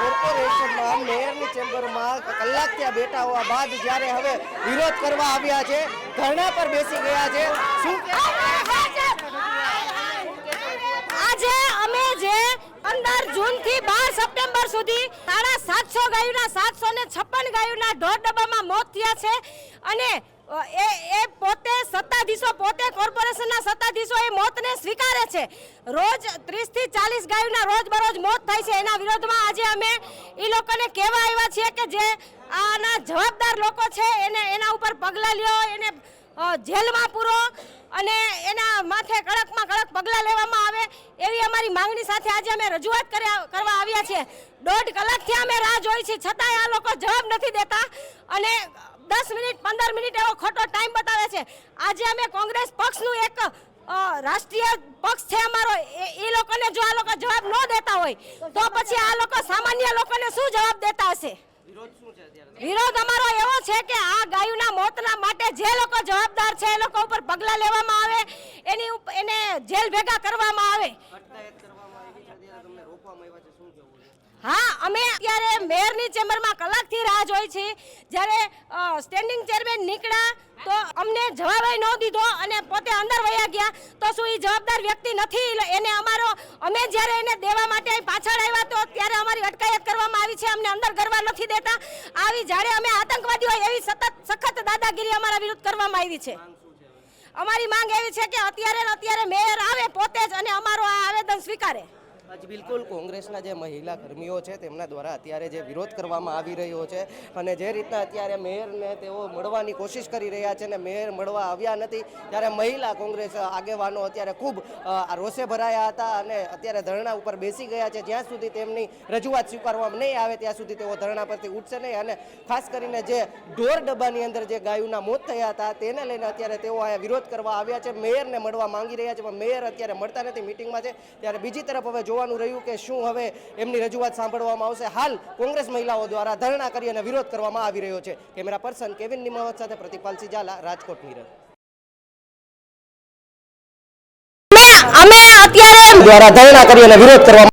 કોર્પોરેશનમાં મેયરની ચેમ્બરમાં કલાક ત્યાં બેઠા હોવા બાદ જ્યારે હવે વિરોધ કરવા આવ્યા છે, ધરણા પર બેસી ગયા છે, શું આજે અમે જે પંદર જૂનથી બાર સપ્ટેમ્બર સુધી સાડા સાતસો ગાયોના સાતસો ને છપ્પન ગાયોના ઢોર ડબ્બામાં મોત થયા છે અને એ એ પોતે કોર્પોરેશનના સત્તાધીશો એ મોતને સ્વીકારે છે. રોજ ત્રીસથી ચાલીસ ગાયોના રોજ બરોજ મોત થાય છે. એના વિરોધમાં આજે અમે એ લોકોને કહેવા આવ્યા છીએ કે જે આના જવાબદાર લોકો છે, એને એના ઉપર પગલાં લ્યો, એને જેલમાં પૂરો અને એના માથે કડકમાં કડક પગલાં લેવામાં આવે એવી અમારી માંગણી સાથે આજે અમે રજૂઆત કરવા આવ્યા છીએ. દોઢ કલાકથી અમે રાહ જોઈ છીએ. છતાંય આ લોકો જવાબ નથી દેતા અને દસ મિનિટ પંદર મિનિટ એવો ખોટો ટાઈમ બતાવે છે. આજે અમે કોંગ્રેસ પક્ષનું એક રાષ્ટ્રીય પક્ષ છે અમારો. એ- એ લોકોને જો આ લોકો જવાબ ન દેતા હોય તો પછી આ લોકો સામાન્ય લોકોને શું જવાબ દેતા હશે? વિરોધ અમારો એવો છે કે આ ગાયુના મોતના માટે જે લોકો જવાબદાર છે એ લોકો ઉપર પગલાં લેવામાં આવે એની એને જેલ ભેગા કરવામાં આવે. હા અમે અત્યારે મેયરની ચેમ્બરમાં કલાકથી રાહ જોઈ છે. જ્યારે સ્ટેન્ડિંગ ચેરમેન નીકળ્યા તો અમને જવાબ ન દીધો અને પોતે અંદર વયા ગયા. તો શું એ જવાબદાર વ્યક્તિ નથી? એને અમારો અમે જ્યારે એને દેવા માટે પાછળ આવ્યા તો ત્યારે અમારી અટકાયત કરવામાં આવી છે. અમને અંદર કરવા નથી દેતા. આવી જ્યારે અમે આતંકવાદી હોય એવી સતત સખત દાદાગીરી અમારા વિરુદ્ધ કરવામાં આવી છે. અમારી માંગ એવી છે કે અત્યારે અત્યારે મેયર આવે પોતે જ અને અમારો આ આવેદન સ્વીકારે. આજ બિલકુલ કોંગ્રેસના જે મહિલા કર્મીઓ છે, તેમના દ્વારા અત્યારે જે વિરોધ કરવામાં આવી રહ્યો છે અને જે રીતના અત્યારે મેયરને તેઓ મળવાની કોશિશ કરી રહ્યા છે અને મેયર મળવા આવ્યા નથી, ત્યારે મહિલા કોંગ્રેસ આગેવાનો અત્યારે ખૂબ રોષે ભરાયા હતા અને અત્યારે ધરણા ઉપર બેસી ગયા છે. જ્યાં સુધી તેમની રજૂઆત સ્વીકારવામાં નહીં આવે, ત્યાં સુધી તેઓ ધરણા પરથી ઉઠશે નહીં અને ખાસ કરીને જે ઢોર ડબ્બાની અંદર જે ગાયોના મોત થયા હતા, તેને લઈને અત્યારે તેઓ અહીંયા વિરોધ કરવા આવ્યા છે. મેયરને મળવા માંગી રહ્યા છે, પણ મેયર અત્યારે મળતા નથી, મિટિંગમાં છે. ત્યારે બીજી તરફ હવે જોવાનું રહ્યું કે શું હવે એમની રજૂઆત સાંભળવામાં આવશે. હાલ કોંગ્રેસ મહિલાઓ દ્વારા ધરણા કરી અને વિરોધ કરવામાં આવી રહ્યો છે. કેમેરા પર્સન કેવિન નિમાવત સાથે પ્રતિપાલસિંહ ઝાલા રાજકોટ મિરર. અમે અત્યારે દ્વારા ધરણા કરી અને વિરોધ કરવામાં